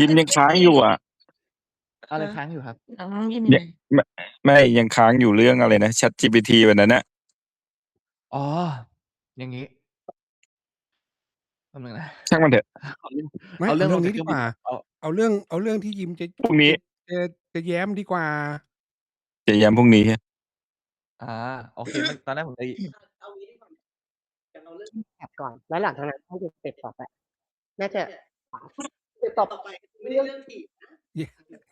ยิมยังค้างอยู่อะ อะไรค้างอยู่ครับน้องยิมเนี่ยไม่ไม่ยังค้างอยู่เรื่องอะไรนะ Chat GPT วันนั้นนะอ๋อ อย่างงี้แป๊บนึงนะ ช่างมันเถอะ เอาเรื่องไม่เอาเอาเรื่องเรื่ลองงนี้จากเคดีรื่องกบินว่า เอา เอาเรื่องเอาเรื่องที่ยิมจะพรุ่งนี้จะจะแย้มดีกว่า จะย้ำพรุ่งนี้ อ่า โอเคไม่ตอนแรกผมจะเอางี้ดีกว่าเดี๋ยวเราเริ่ม แอบก่อน แล้วหลังจากนั้นให้สเต็ปต่อไปน่าจะ สเต็ปต่อไปไม่ได้เรื่องถีบนะ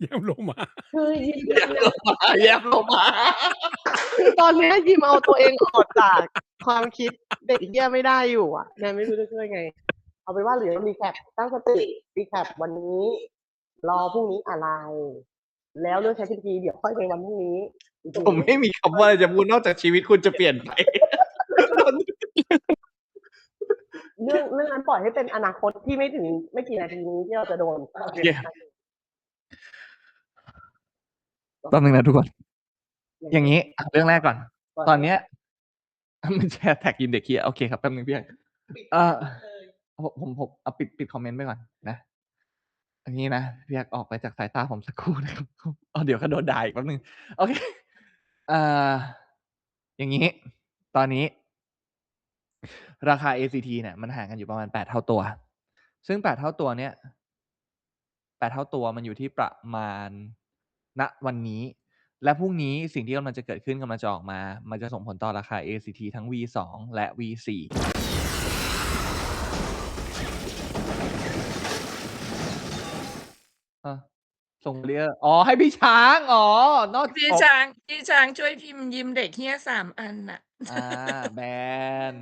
แย้มลงมาคือยิมแยบลงมาแยบลงมาคือตอนเนี้ยยิมเอาตัวเองออกจากความคิดเด็กเหี้ยไม่ได้อยู่อะแนนไม่รู้จะช่วยไง เอาไปนว่าเหลือรีแคปตั้งสติรีแคปวันนี้ รอพรุ่งนี้อะไร แล้วเรื่องใช้ทีพีเดี๋ยวค่อยไปวันพรุ่งนี้ ผมไม่มีคำว่าอะไรจะพูดนอกจากชีวิตคุณจะเปลี่ยนไป เรื่องเรื่องนั้นปล่อยให้เป็นอนาคตที่ไม่ถึงไม่กี่นาทีนี้ที่เราจะโดนโอเคแป๊บนึงนะทุกคน อย่างนี้อะเรื่องแรกก่อน ตอนเนี้ยมันแชร์แท็กยิมเด็กเคียโอเคครับแป๊บนึงพี่เอ่อผมผมผมเอาปิดปิดคอมเมนต์ไปก่อนนะอันนี้นะพี่ยักออกไปจากสายตาผมสักครู่นะครับอ๋อเดี๋ยวก็โดนด่าอีกแป๊บนึงโอเคเอ่ออย่างนี้ ตอนนี้ ราคา ACT เนี่ยมันห่างกันอยู่ประมาณแปดเท่าตัว ซึ่งแปดเท่าตัวเนี่ยแปดเท่าตัวมันอยู่ที่ประมาณณวันนี้ และพรุ่งนี้สิ่งที่กำลังจะเกิดขึ้นกำลังจะออกมา มันจะส่งผลต่อราคา ACT ทั้ง V2 และ V4 อะส่งเรียอ๋อ ให้พี่ช้าง อ๋อ นอกพี่อ๋อช้างพี่ช้างช่วยพิมพ์ยิมเด็กเฮียสามอันน่ะ อ่า แบน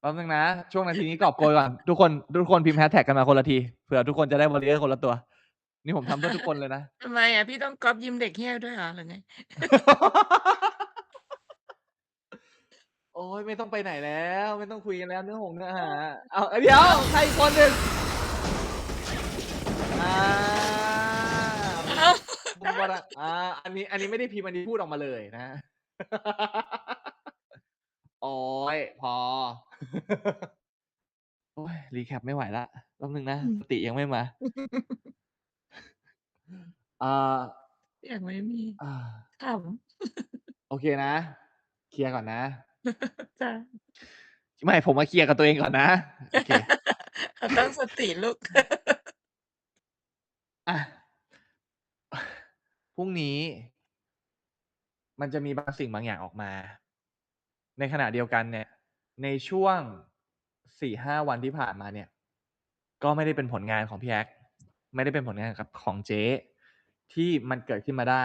แป๊บนึงนะ ช่วงนาทีนี้กอบโกยก่อน ทุกคนทุกคนพิมพ์แฮชแท็กกันมาคนละทีเผื่อทุกคนจะได้บริเออร์คนละตัว นี่ผมทำเพื่อทุกคนเลยนะ ทำไมอะพี่ต้องก๊อปยิมเด็กเฮียด้วยเหรอหรือไงโอ้ยไม่ต้องไปไหนแล้ว ไม่ต้องคุยกันแล้วเนื้อหงเนื้อหาเอาเดี๋ยวใครอีกคนหนึ่งอ่าเอ้าผมว่าละอ่าอันนี้อันนี้ไม่ได้พิมพ์อันนี้พูดออกมาเลยนะ โอ้ยพอ โอ้ยรีแคปไม่ไหวละแป๊บนึงนะ สติยังไม่มาอ่ายังไม่มีอ่าขโอเคนะ เคลียร์ก่อนนะำจ้ะไม่ ผมมาเคลียร์กับตัวเองก่อนนะ โอเคตั้งสติลูก อะ พรุ่งนี้ มันจะมีบางสิ่งบางอย่างออกมา ในขณะเดียวกันเนี่ย ในช่วงสี่ห้าวันที่ผ่านมาเนี่ย ก็ไม่ได้เป็นผลงานของพี่แอ๊กไม่ได้เป็นผลงานกับของเจ๊ที่มันเกิดขึ้นมาได้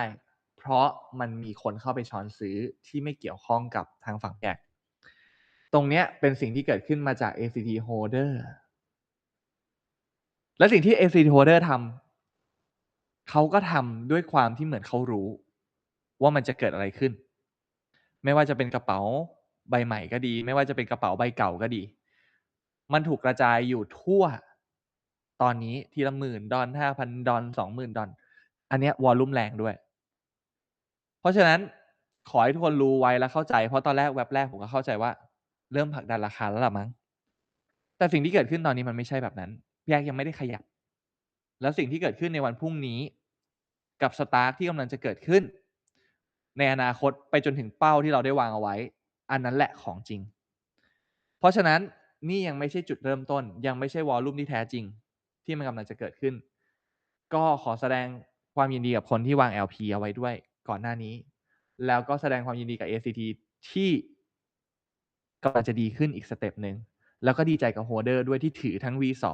เพราะมันมีคนเข้าไปช้อนซื้อที่ไม่เกี่ยวข้องกับทางฝั่งแอ๊กตรงเนี้ยเป็นสิ่งที่เกิดขึ้นมาจาก ACT holder และสิ่งที่ ACT holder ทำเขาก็ทำด้วยความที่เหมือนเขารู้ ว่ามันจะเกิดอะไรขึ้น ไม่ว่าจะเป็นกระเป๋า ใบใหม่ก็ดี ไม่ว่าจะเป็นกระเป๋าใบเก่าก็ดี มันถูกกระจายอยู่ทั่ว ตอนนี้ทีละหมื่นดอลห้าพันดอลสองหมื่นดอลอันเนี้ยวอลลุ่มแรงด้วย เพราะฉะนั้นขอให้ทุกคนรู้ไว้และเข้าใจ เพราะตอนแรกเว็บแรกผมก็เข้าใจว่า เริ่มผลักดันราคาแล้วล่ะมั้ง แต่สิ่งที่เกิดขึ้นตอนนี้มันไม่ใช่แบบนั้นพี่แยกยังไม่ได้ขยับ แล้วสิ่งที่เกิดขึ้นในวันพรุ่งนี้ กับสตาร์ทที่กำลังจะเกิดขึ้น ในอนาคตไปจนถึงเป้าที่เราได้วางเอาไว้ อันนั้นแหละของจริง เพราะฉะนั้นนี่ยังไม่ใช่จุดเริ่มต้น ยังไม่ใช่วอลลุ่มที่แท้จริง ที่มันกำลังจะเกิดขึ้น ก็ขอแสดงความยินดีกับคนที่วาง LP เอาไว้ด้วยก่อนหน้านี้ แล้วก็แสดงความยินดีกับ ACT ที่กำลังจะดีขึ้นอีกสเต็ปหนึ่งแล้วก็ดีใจกับโฮเดอร์ด้วยที่ถือทั้ง V2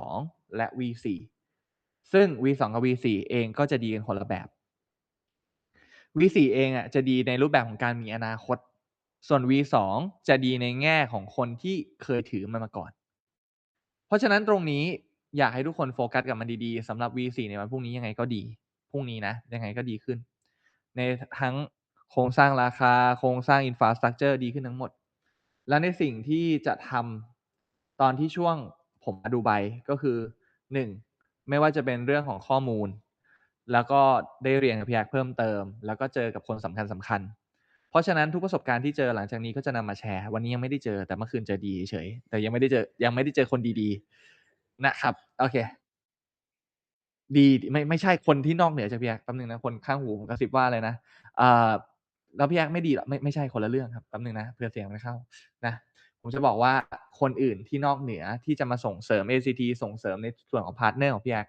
และ V4 ซึ่ง V2 กับ V4 เองก็จะดีกันคนละแบบ V4 เองอะจะดีในรูปแบบของการมีอนาคต ส่วน V2 จะดีในแง่ของคนที่เคยถือมันมาก่อน เพราะฉะนั้นตรงนี้อยากให้ทุกคนโฟกัสกับมันดีๆสำหรับ V4 ในวันพรุ่งนี้ยังไงก็ดีพรุ่งนี้นะยังไงก็ดีขึ้น ในทั้งโครงสร้างราคาโครงสร้างอินฟ a าสตรักเจอร์ดีขึ้นทั้งหมด และในสิ่งที่จะทำตอนที่ช่วงผมมาดูไบก็คือหนึ่งไม่ว่าจะเป็นเรื่องของข้อมูล แล้วก็ได้เรียนกับพี่แอกเพิ่มเติม แล้วก็เจอกับคนสำคัญสำคัญ เพราะฉะนั้นทุกประสบการณ์ที่เจอหลังจากนี้ก็จะนำมาแชร์ วันนี้ยังไม่ได้เจอแต่เมื่อคืนเจอดีเฉย แต่ยังไม่ได้เจอยังไม่ได้เจอคนดีๆ นะครับ โอเค ดีไม่ไม่ใช่คนที่นอกเหนือจากพี่แอ๊กแป๊บหนึ่งนะคนข้างหูผมกระซิบว่าอะไรนะอ่าแล้วพี่แอ๊กไม่ดีเหรอไม่ไม่ใช่คนละเรื่องครับแป๊บหนึ่งนะเพื่อเสียงมันเข้านะผมจะบอกว่าคนอื่นที่นอกเหนือที่จะมาส่งเสริม ACT ส่งเสริมในส่วนของพาร์ทเนอร์ของพี่แอ๊ก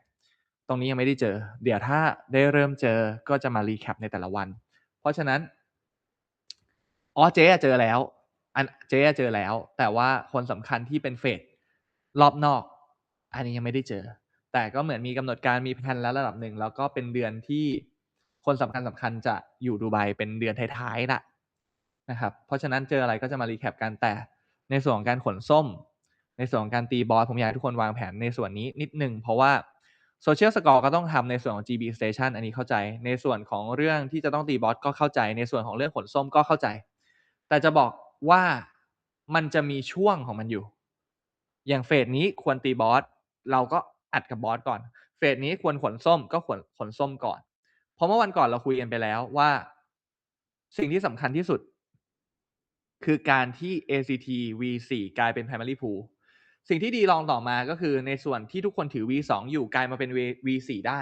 ตรงนี้ยังไม่ได้เจอ เดี๋ยวถ้าได้เริ่มเจอก็จะมารีแคปในแต่ละวัน เพราะฉะนั้น อ๋อเจ๊อะเจอแล้ว อันเจ๊อะเจอแล้ว แต่ว่าคนสำคัญที่เป็นเฟสรอบนอก อันนี้ยังไม่ได้เจอ แต่ก็เหมือนมีกำหนดการมีแผนแล้วระดับหนึ่งแล้วก็เป็นเดือนที่คนสำคัญสำคัญจะอยู่ดูไบเป็นเดือนท้ายๆละนะครับ เพราะฉะนั้นเจออะไรก็จะมารีแคปกันแต่ในส่วนของการขนส้ม ในส่วนของการตีบอสผมอยากให้ทุกคนวางแผนในส่วนนี้นิดหนึ่งเพราะว่าโซเชียลสกอร์ก็ต้องทำในส่วนของ GB Station อันนี้เข้าใจ ในส่วนของเรื่องที่จะต้องตีบอสก็เข้าใจ ในส่วนของเรื่องขนส้มก็เข้าใจ แต่จะบอกว่ามันจะมีช่วงของมันอยู่ อย่างเฟสนี้ควรตีบอสเราก็อัดกับบอสก่อน เฟสนี้ควรขนส้มก็ขนขนส้มก่อน เพราะเมื่อวันก่อนเราคุยกันไปแล้วว่า สิ่งที่สำคัญที่สุด คือการที่ ACT V4 กลายเป็น primary pool สิ่งที่ดีลองต่อมาก็คือในส่วนที่ทุกคนถือ V2 อยู่กลายมาเป็น V- V4 ได้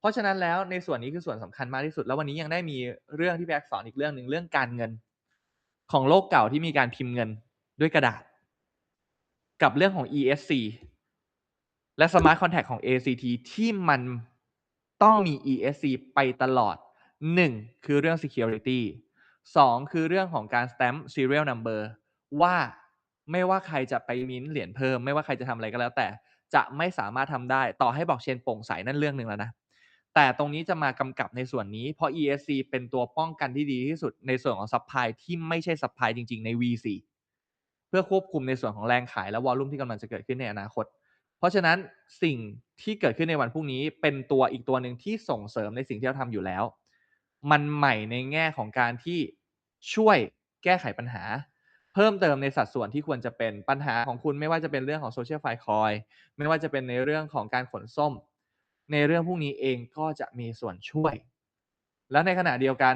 เพราะฉะนั้นแล้วในส่วนนี้คือส่วนสำคัญมากที่สุด แล้ววันนี้ยังได้มีเรื่องที่แบกสอนอีกเรื่องหนึ่งเรื่องการเงิน ของโลกเก่าที่มีการพิมพ์เงินด้วยกระดาษ กับเรื่องของ ESC และ Smart Contract ของ ACT ที่มันต้องมี ESC ไปตลอด 1. คือเรื่อง Security 2. คือเรื่องของการ Stamp Serial Number ว่าไม่ว่าใครจะไปมิ้นท์เหรียญเพิ่ม ไม่ว่าใครจะทำอะไรก็แล้วแต่จะไม่สามารถทำได้ ต่อให้บอกเชนโปร่งใสนั่นเรื่องหนึ่งแล้วนะ แต่ตรงนี้จะมากำกับในส่วนนี้ เพราะ ESC เป็นตัวป้องกันที่ดีที่สุดในส่วนของซัพพลายที่ไม่ใช่ซัพพลายจริง ๆ ใน V4 เพื่อควบคุมในส่วนของแรงขายและวอลลุ่มที่กำลังจะเกิดขึ้นในอนาคต เพราะฉะนั้นสิ่งที่เกิดขึ้นในวันพรุ่งนี้เป็นตัวอีกตัวหนึ่งที่ส่งเสริมในสิ่งที่เราทำอยู่แล้ว มันใหม่ในแง่ของการที่ช่วยแก้ไขปัญหา เพิ่มเติมในสัดส่วนที่ควรจะเป็นปัญหาของคุณไม่ว่าจะเป็นเรื่องของโซเชียลไฟคอยไม่ว่าจะเป็นในเรื่องของการขนส้ม ในเรื่องพวกนี้เองก็จะมีส่วนช่วย และในขณะเดียวกัน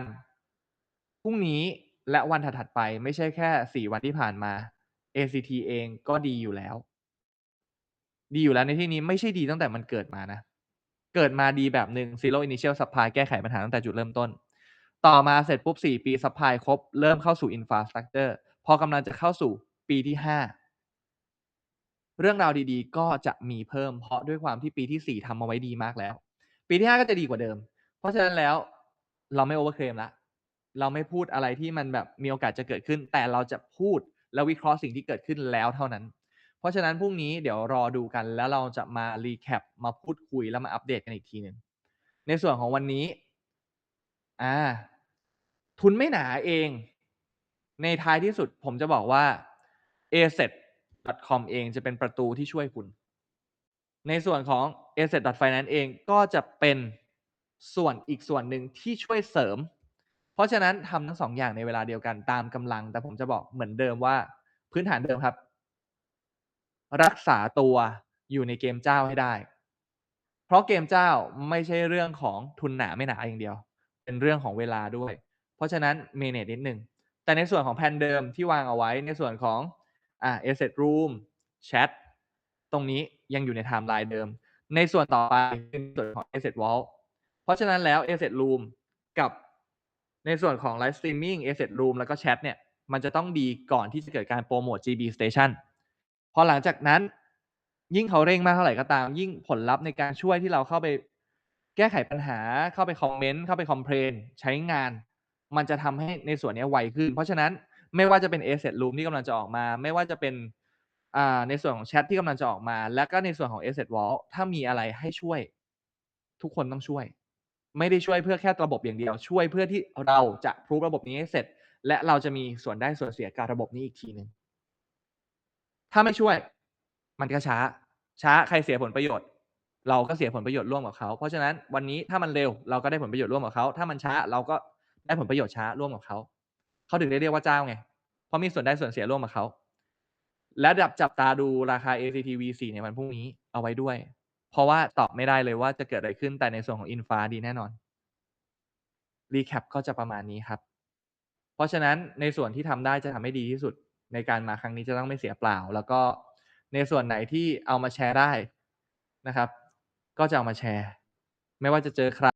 พรุ่งนี้และวันถัดๆไปไม่ใช่แค่ 4 วันที่ผ่านมา ACT เองก็ดีอยู่แล้ว ดีอยู่แล้วในที่นี้ไม่ใช่ดีตั้งแต่มันเกิดมานะ เกิดมาดีแบบหนึ่ง zero initial supply แก้ไขปัญหาตั้งแต่จุดเริ่มต้น ต่อมาเสร็จปุ๊บ 4 ปี supply ครบ เริ่มเข้าสู่ infrastructure พอกำลังจะเข้าสู่ปีที่ 5 เรื่องราวดีๆ ก็จะมีเพิ่ม เพราะด้วยความที่ปีที่4ทำมาไว้ดีมากแล้ว ปีที่5ก็จะดีกว่าเดิม เพราะฉะนั้นแล้วเราไม่โอเวอร์เคลมละเราไม่พูดอะไรที่มันแบบมีโอกาสจะเกิดขึ้น แต่เราจะพูดและวิเคราะห์สิ่งที่เกิดขึ้นแล้วเท่านั้น เพราะฉะนั้นพรุ่งนี้เดี๋ยวรอดูกัน แล้วเราจะมารีแคปมาพูดคุยแล้วมาอัปเดตกันอีกทีหนึ่งในส่วนของวันนี้อ่าทุนไม่หนาเอง ในท้ายที่สุดผมจะบอกว่า asset.com เเองจะเป็นประตูที่ช่วยคุณ ในส่วนของ asset.finance เองก็จะเป็นส่วนอีกส่วนหนึ่งที่ช่วยเสริม เพราะฉะนั้นทำทั้งสองอย่างในเวลาเดียวกันตามกำลัง แต่ผมจะบอกเหมือนเดิมว่าพื้นฐานเดิมครับ รักษาตัวอยู่ในเกมเจ้าให้ได้ เพราะเกมเจ้าไม่ใช่เรื่องของทุนหนาไม่หนาอย่างเดียว เป็นเรื่องของเวลาด้วย เพราะฉะนั้นเมเนจนิดหนึ่งแต่ในส่วนของแผนเดิมที่วางเอาไว้ในส่วนของ อ่า asset room chat ตรงนี้ยังอยู่ในไทม์ไลน์เดิม ในส่วนต่อไปเป็นส่วนของ asset vault เพราะฉะนั้นแล้ว asset room กับในส่วนของ live streaming asset room แล้วก็ chat เนี่ย มันจะต้องดีก่อนที่จะเกิดการโปรโมท GB station พอหลังจากนั้น ยิ่งเขาเร่งมากเท่าไหร่ก็ตาม ยิ่งผลลัพธ์ในการช่วยที่เราเข้าไปแก้ไขปัญหาเข้าไปคอมเมนต์เข้าไปคอมเพลนใช้งาน มันจะทำให้ในส่วนนี้ไวขึ้น เพราะฉะนั้น ไม่ว่าจะเป็น asset room ที่กำลังจะออกมา ไม่ว่าจะเป็นในส่วนของแชทที่กำลังจะออกมา และก็ในส่วนของ asset vault ถ้ามีอะไรให้ช่วย ทุกคนต้องช่วย ไม่ได้ช่วยเพื่อแค่ระบบอย่างเดียว ช่วยเพื่อที่เราจะพรูฟระบบนี้ให้เสร็จ และเราจะมีส่วนได้ส่วนเสียกับระบบนี้อีกทีหนึ่งถ้าไม่ช่วย มันก็ช้า ช้าใครเสียผลประโยชน์ เราก็เสียผลประโยชน์ร่วมกับเขา เพราะฉะนั้นวันนี้ถ้ามันเร็วเราก็ได้ผลประโยชน์ร่วมกับเขา ถ้ามันช้าเราก็ได้ผลประโยชน์ช้าร่วมกับเขา เขาถึงได้เรียกว่าเจ้าไง เพราะมีส่วนได้ส่วนเสียร่วมกับเขา และดับจับตาดูราคา ACT V4 ในวันพรุ่งนี้เอาไว้ด้วย เพราะว่าตอบไม่ได้เลยว่าจะเกิดอะไรขึ้นแต่ในส่วนของอินฟาดีแน่นอนรีแคปก็จะประมาณนี้ครับ เพราะฉะนั้นในส่วนที่ทำได้จะทำให้ดีที่สุด ในการมาครั้งนี้จะต้องไม่เสียเปล่า แล้วก็ในส่วนไหนที่เอามาแชร์ได้นะครับ ก็จะเอามาแชร์ ไม่ว่าจะเจอใคร